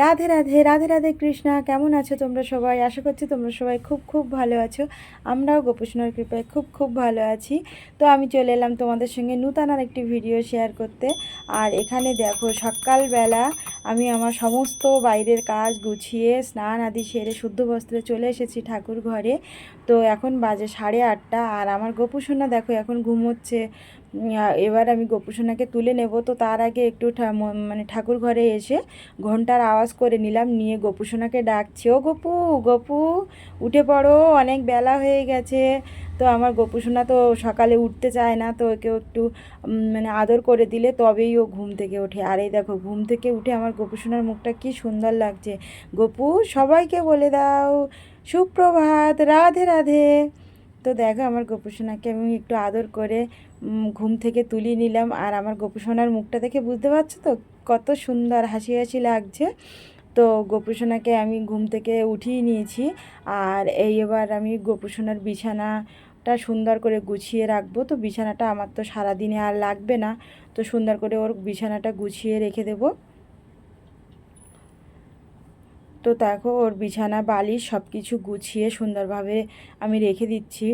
রাধে রাধে রাধে রাধে কৃষ্ণা, কেমন আছো তোমরা সবাই? আশা করছি তোমরা সবাই খুব খুব ভালো আছো। আমরাও গোপীষ্ণর কৃপায় খুব খুব ভালো আছি। তো আমি চলে এলাম তোমাদের সঙ্গে নূতন আর একটি ভিডিও শেয়ার করতে। আর এখানে দেখো, সকালবেলা আমি আমার সমস্ত বাইরের কাজ গুছিয়ে, স্নান আদি সেরে শুদ্ধ বস্ত্রে চলে এসেছি ঠাকুর ঘরে। তো এখন বাজে সাড়ে আটটা আর আমার গোপুসোনা দেখো এখন ঘুমোচ্ছে। এবার আমি গোপুসোনাকে তুলে নেব। তো তার আগে একটু মানে ঠাকুর ঘরে এসে ঘণ্টার আওয়াজ করে নিলাম, নিয়ে গোপুসোনাকে ডাকছি, ও গপু গপু, উঠে পড়ো, অনেক বেলা হয়ে গেছে। তো আমার গোপুসোনা তো সকালে উঠতে চায় না, তো ওকেও একটু মানে আদর করে দিলে তবেই ও ঘুম থেকে ওঠে। আর এই দেখো, ঘুম থেকে উঠে আমার গোপুসোনার মুখটা কি সুন্দর লাগছে। গপু, সবাইকে বলে দাও, সুপ্রভাত, রাধে রাধে। তো দেখো আমার গোপুসোনাকে আমি একটু আদর করে ঘুম থেকে তুলিয়ে নিলাম। আর আমার গোপুসোনার মুখটা দেখে বুঝতে পারছ তো? কত সুন্দর হাসি হাসি লাগছে। তো গোপুসোনাকে আমি ঘুম থেকে উঠিয়ে নিয়েছি। আর এই এবার আমি গোপুসোনার বিছানাটা সুন্দর করে গুছিয়ে রাখব। তো বিছানাটা আমার তো সারাদিনে আর লাগবে না। তো সুন্দর করে ওর বিছানাটা গুছিয়ে রেখে দেবো। তো দেখো, ওর বিছানা, বালিশ সব কিছু গুছিয়ে সুন্দরভাবে আমি রেখে দিচ্ছি।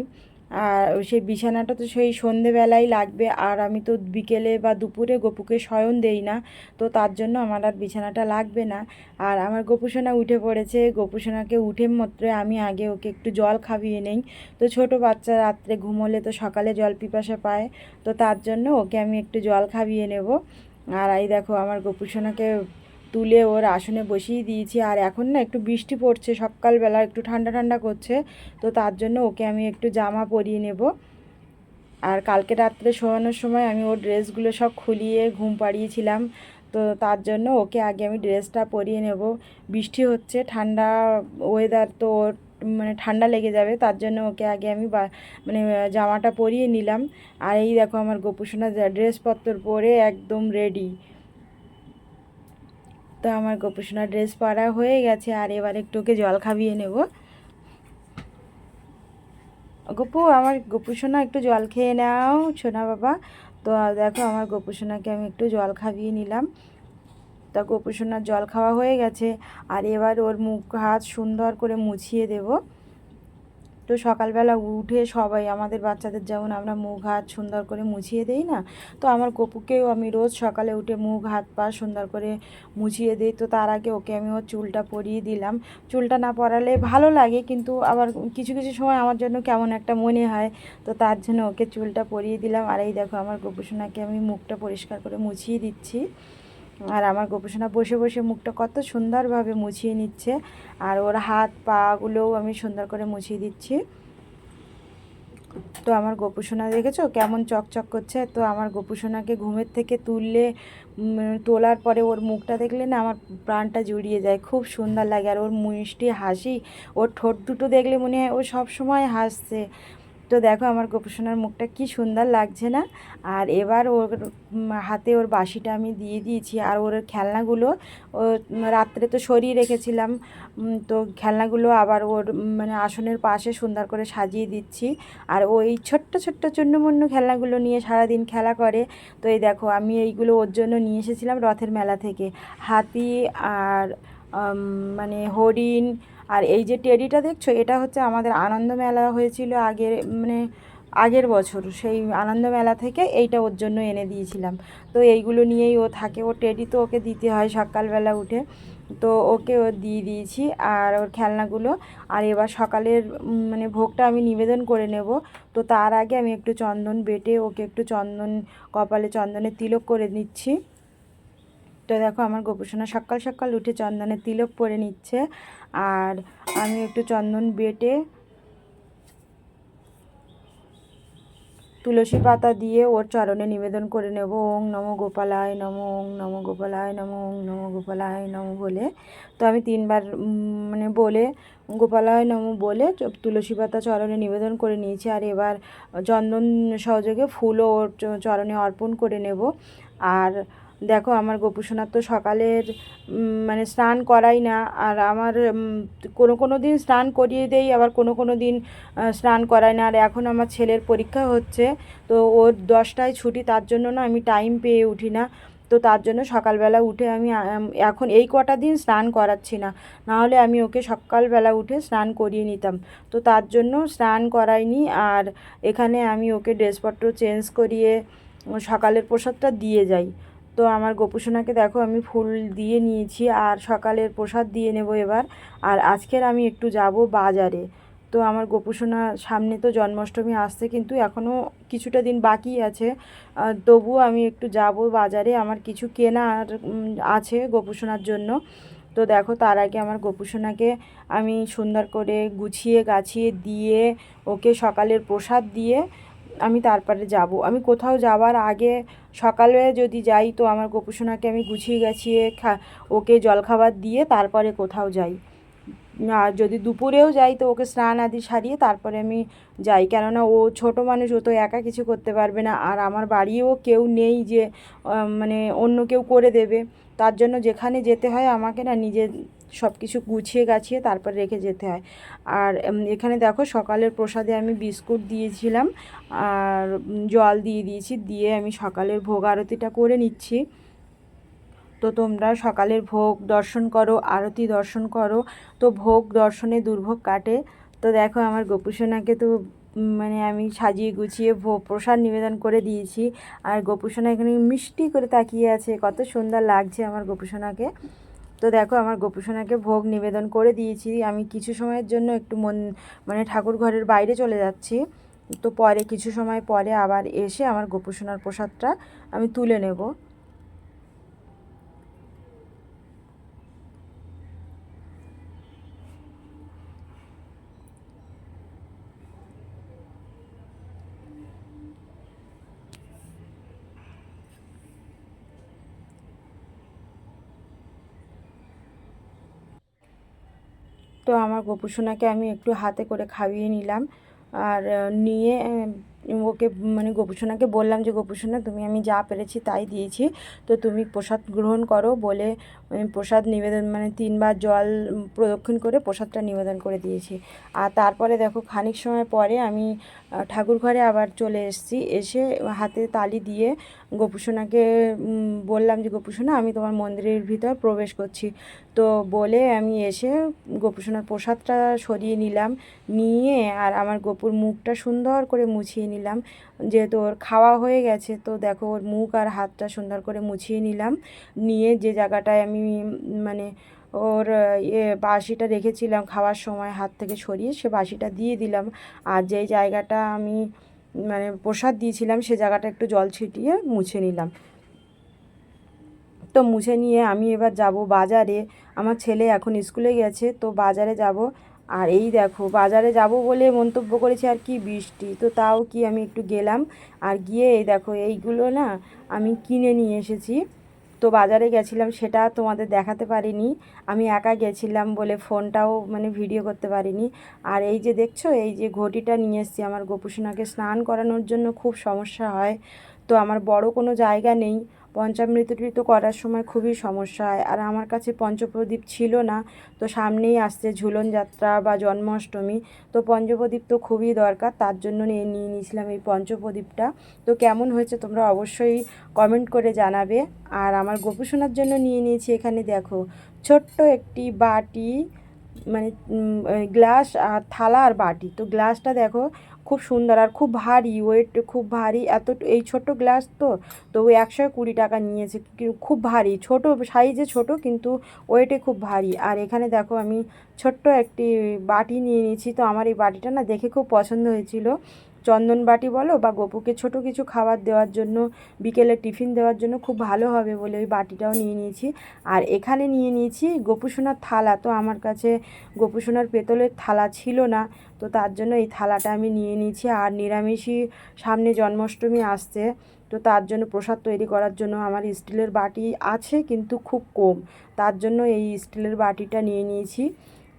আর সেই বিছানাটা তো সেই সন্ধেবেলায় লাগবে। আর আমি তো বিকেলে বা দুপুরে গপুকে শয়ন দেই না, তো তার জন্য আমার আর বিছানাটা লাগবে না। আর আমার গোপুসোনা উঠে পড়েছে। গোপুসোনাকে উঠে মাত্র আমি আগে ওকে একটু জল খাবিয়ে নেই। তো ছোট বাচ্চা রাত্রে ঘুমোলে তো সকালে জল পিপাসা পায়। তো তার জন্য ওকে আমি একটু জল খাইয়ে নেব। আর এই দেখো, আমার গোপুসোনাকে তুলে ওর আসনে বসিয়ে দিয়েছি। আর এখন না একটু বৃষ্টি পড়ছে, সকালবেলা একটু ঠান্ডা ঠান্ডা করছে। তো তার জন্য ওকে আমি একটু জামা পরিয়ে নেব। আর কালকে রাত্রে শোয়ানোর সময় আমি ওর ড্রেসগুলো সব খুলিয়ে ঘুম পাড়িয়েছিলাম। তো তার জন্য ওকে আগে আমি ড্রেসটা পরিয়ে নেব। বৃষ্টি হচ্ছে, ঠান্ডা ওয়েদার তো ওর মানে ঠান্ডা লেগে যাবে। তার জন্য ওকে আগে আমি বা মানে জামাটা পরিয়ে নিলাম। আর এই দেখো আমার গোপুসোনা ড্রেসপত্র পরে একদম রেডি তো আমার গোপুসোনা ড্রেস পরা হয়ে গেছে, আর এবার একটু ওকে জল খাবিয়ে নেব। গপু, আমার গোপুসোনা একটু জল খেয়ে নাও, সোনা বাবা। তো দেখো, আমার গোপুসোনাকে আমি একটু জল খাবিয়ে নিলাম। তা গোপুসোনার জল খাওয়া হয়ে গেছে, আর এবার ওর মুখ হাত সুন্দর করে মুছিয়ে দেব। তো সকালবেলা উঠে সবাই, আমাদের বাচ্চাদের যেমন আমরা মুখ হাত সুন্দর করে মুছিয়ে দেই না, তো আমার গপুকেও আমি রোজ সকালে উঠে মুখ, হাত, পা সুন্দর করে মুছিয়ে দিই। তো তার আগে ওকে আমি ওর চুলটা পরিয়ে দিলাম। চুলটা না পরালে ভালো লাগে, কিন্তু আবার কিছু কিছু সময় আমার জন্য কেমন একটা মনে হয়, তো তার জন্য ওকে চুলটা পরিয়ে দিলাম। আর এই দেখো, আমার গোপুসোনাকে আমি মুখটা পরিষ্কার করে মুছিয়ে দিচ্ছি। আর আমার গোপুসোনা বসে বসে মুখটা কত সুন্দরভাবে মুছিয়ে নিচ্ছে, আর ওর হাত পাগুলোও আমি সুন্দর করে মুছিয়ে দিচ্ছি। তো আমার গোপুসোনা দেখেছ কেমন চকচক করছে? তো আমার গোপুসোনাকে ঘুমের থেকে তুললে তোলার পরে ওর মুখটা দেখলে না আমার প্রাণটা জুড়িয়ে যায়, খুব সুন্দর লাগে। আর ওর মিষ্টি হাসি, ওর ঠোঁট দুটো দেখলে মনে হয় ও সব সময় হাসছে। তো দেখো আমার গোপুসোনার মুখটা কি সুন্দর লাগছে না? আর এবার ওর হাতে ওর বাসিটা আমি দিয়ে দিয়েছি। আর ওর খেলনাগুলো, ও রাত্রে তো সরিয়ে রেখেছিলাম। তো খেলনাগুলো আবার ওর মানে আসনের পাশে সুন্দর করে সাজিয়ে দিচ্ছি। আর ওই ছোট্ট ছোট্ট চূর্ণমূর্ণ খেলনাগুলো নিয়ে সারাদিন খেলা করে। তো এই দেখো, আমি এইগুলো ওর জন্য নিয়ে এসেছিলাম রথের মেলা থেকে। হাতি আর মানে হরিণ আর এই যে টেডিটা দেখছ, এটা হচ্ছে আমাদের আনন্দ মেলা হয়েছিল আগের মানে আগের বছর। সেই আনন্দ মেলা থেকে এইটা ওর জন্য এনে দিয়েছিলাম। তো এইগুলো নিয়েই ও থাকে। ও টেডি তো ওকে দিতে হয় সকালবেলা উঠে। তো ওকে ও দিয়ে দিয়েছি আর ওর খেলনাগুলো। আর এবার সকালের মানে ভোগটা আমি নিবেদন করে নেব। তো তার আগে আমি একটু চন্দন বেটে ওকে একটু চন্দন, কপালে চন্দনের তিলক করে নিচ্ছি। তো দেখো আমার গোপুসোনা সকাল সকাল উঠে চন্দনে তিলক পরে নিচ্ছে। আর আমি একটু চন্দন বেটে তুলসী পাতা দিয়ে ওর চরণে নিবেদন করে নেব। ওং নম গোপালায় নম, ওং নম গোপালায় নম, ওং নম গোপালায় নম বলে। তো আমি তিনবার মানে বলে, গোপালায় নম বলে তুলসী পাতা চরণে নিবেদন করে নিয়েছি। আর এবার চন্দন সহযোগে ফুলও ওর চরণে অর্পণ করে নেব। আর দেখো, আমার গোপুসোনার তো সকালের মানে স্নান করাই না, আর আমার কোনো কোনো দিন স্নান করিয়ে দেই, আবার কোনো কোনো দিন স্নান করাই না। আর এখন আমার ছেলের পরীক্ষা হচ্ছে, তো ওর দশটায় ছুটি, তার জন্য না আমি টাইম পেয়ে উঠি না। তো তার জন্য সকালবেলা উঠে আমি এখন এই কটা দিন স্নান করাচ্ছি না। নাহলে আমি ওকে সকালবেলা উঠে স্নান করিয়ে নিতাম। তো তার জন্য স্নান করাইনি, আর এখানে আমি ওকে ড্রেসপত্র চেঞ্জ করিয়ে সকালের প্রসাদটা দিয়ে যাই। তো আমার গোপুসোনাকে দেখো আমি ফুল দিয়ে নিয়েছি আর সকালের প্রসাদ দিয়ে নেব এবার। আর আজকের আমি একটু যাব বাজারে। তো আমার গোপুসোনা সামনে তো জন্মাষ্টমী আসছে কিন্তু এখনও কিছুটা দিন বাকি আছে। তবুও আমি একটু যাব বাজারে। আমার কিছু উম, আছে গোপুসোনার জন্য। তো দেখো তার আগে আমার গোপুসোনাকে আমি সুন্দর করে গুছিয়ে গাছিয়ে দিয়ে ওকে সকালের প্রসাদ দিয়ে আমি তারপরে যাব। আমি কোথাও যাওয়ার আগে সকালে যদি যাই তো আমার গোপুসোনাকে আমি গুছিয়ে গাছিয়ে খা ওকে জলখাবার দিয়ে তারপরে কোথাও যাই। আর যদি দুপুরেও যাই তো ওকে স্নান আদি সারিয়ে তারপরে আমি যাই। কেননা ও ছোট মানুষ, ও তো একা কিছু করতে পারবে না। আর আমার বাড়িও কেউ নেই যে মানে অন্য কেউ করে দেবে। তার জন্য যেখানে যেতে হয় আমাকে না নিজে সব কিছু গুছিয়ে গাছিয়ে তারপর রেখে যেতে হয়। আর এখানে দেখো সকালের প্রসাদে আমি বিস্কুট দিয়েছিলাম। আর জল দিয়ে দিয়েছি। দিয়ে আমি সকালের ভোগ আরতিটা করে নিচ্ছি। তো তোমরা সকালের ভোগ দর্শন করো, আরতি দর্শন করো। তো ভোগ দর্শনে দুর্ভোগ কাটে। তো দেখো আমার গোপুসোনাকে তো মানে আমি সাজিয়ে গুছিয়ে প্রসাদ নিবেদন করে দিয়েছি। আর গোপুসোনা এখানে মিষ্টি করে তাকিয়ে আছে, কত সুন্দর লাগছে আমার গোপুসোনাকে। তো দেখো আমার গোপুসোনাকে ভোগ নিবেদন করে দিয়েছি। আমি কিছু সময়ের জন্য একটু মন মানে ঠাকুর ঘরের বাইরে চলে যাচ্ছি। তো পরে, কিছু সময় পরে আবার এসে আমার গোপুসোনার প্রসাদটা আমি তুলে নেব। তো আমার গোপুসোনাকে আমি একটু হাতে করে খাইয়ে নিলাম। আর নিয়ে ওকে মানে গোপুসোনাকে বললাম যে, গোপুসোনা, তুমি, আমি যা পেরেছি তাই দিয়েছি। তো তুমি প্রসাদ গ্রহণ করো। বলে প্রসাদ নিবেদন মানে তিনবার জল প্রদক্ষিণ করে প্রসাদটা নিবেদন করে দিয়েছি। আর তারপরে দেখো, খানিক সময় পরে আমি ঠাকুর ঘরে আবার চলে এসেছি। এসে হাতে তালি দিয়ে গোপুসোনাকে বললাম যে, গোপুসোনা, আমি তোমার মন্দিরের ভিতর প্রবেশ করছি। তো বলে আমি এসে গোপুসোনার প্রসাদটা সরিয়ে নিলাম, নিয়ে আর আমার গোপুর মুখটা সুন্দর করে মুছিয়ে নিলাম। যেহেতু ওর খাওয়া হয়ে গেছে, তো দেখো ওর মুখ আর হাতটা সুন্দর করে মুছিয়ে নিলাম। নিয়ে যে জায়গাটায় আমি মানে ওর ইয়ে বাসিটা রেখেছিলাম খাওয়ার সময় হাত থেকে সরিয়ে, সে বাসিটা দিয়ে দিলাম। আর যেই জায়গাটা আমি মানে প্রসাদ দিয়েছিলাম, সে জায়গাটা একটু জল ছিটিয়ে মুছে নিলাম। তো মুছে নিয়ে আমি এবার যাব বাজারে। আমার ছেলে এখন স্কুলে গেছে, তো বাজারে যাব। আর এই দেখো, বাজারে যাব বলে মন্তব্য করেছি, আর কি বৃষ্টি? তো তাও কি আমি একটু গেলাম। আর গিয়ে এই দেখো, এইগুলো না আমি কিনে নিয়ে এসেছি। তো বাজারে গেছিলাম, সেটা তোমাদের দেখাতে পারিনি। আমি একা গেছিলাম বলে ফোনটাও মানে ভিডিও করতে পারিনি। আর এই যে দেখছ, এই যে ঘটিটা নিয়ে এসছি, আমার গোপুসোনাকে স্নান করানোর জন্য খুব সমস্যা হয়। তো আমার বড় কোনো জায়গা নেই। পঞ্চামৃত টৃত করার সময় খুবই সমস্যা হয়। আর আমার কাছে পঞ্চপ্রদীপ ছিল না, তো সামনেই আসছে ঝুলন যাত্রা বা জন্মাষ্টমী। তো পঞ্চপ্রদীপ তো খুবই দরকার, তার জন্য নিয়ে নিয়ে নিয়েছিলাম এই পঞ্চপ্রদীপটা। তো কেমন হয়েছে তোমরা অবশ্যই কমেন্ট করে জানাবে। আর আমার গোপুসোনার জন্য নিয়ে নিয়েছি এখানে দেখো, ছোট্ট একটি বাটি মানে গ্লাস আর থালা আর বাটি। তো গ্লাসটা দেখো খুব সুন্দর আর খুব ভারী ওয়েট খুব ভারী। এত, এই ছোট গ্লাস তো তো ওই একশো কুড়ি টাকা নিয়েছে। খুব ভারী। ছোট সাইজে ছোট, কিন্তু ওয়েটে খুব ভারী। আর এখানে দেখো আমি ছোট্ট একটি বাটি নিয়ে নিয়েছি। তো আমার এই বাটিটা না দেখে খুব পছন্দ হয়েছিল। চন্দন বাটি বলো বা গপুকে ছোট কিছু খাবার দেওয়ার জন্য, বিকেলে টিফিন দেওয়ার জন্য খুব ভালো হবে বলে ওই বাটিটাও নিয়ে নিয়েছি। আর এখানে নিয়ে নিয়েছি গোপুসোনার থালা। তো আমার কাছে গোপুসোনার পেতলের থালা ছিল না, তো তার জন্য এই থালাটা আমি নিয়ে নিয়েছি। আর নিরামিষই সামনে জন্মাষ্টমী আসছে, তো তার জন্য প্রসাদ তৈরি করার জন্য আমার স্টিলের বাটি আছে কিন্তু খুব কম। তার জন্য এই স্টিলের বাটিটা নিয়ে নিয়েছি।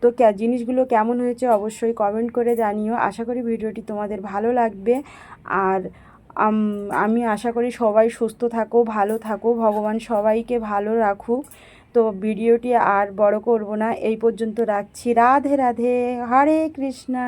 তো জিনিসগুলো কেমন হয়েছে অবশ্যই কমেন্ট করে জানিও। আশা করি ভিডিওটি তোমাদের ভালো লাগবে। আর আমি আশা করি সবাই সুস্থ থাকো, ভালো থাকো। ভগবান সবাইকে ভালো রাখুক। তো ভিডিওটি আর বড় করব না। এই পর্যন্ত রাখছি। রাধে রাধে। হরে কৃষ্ণা।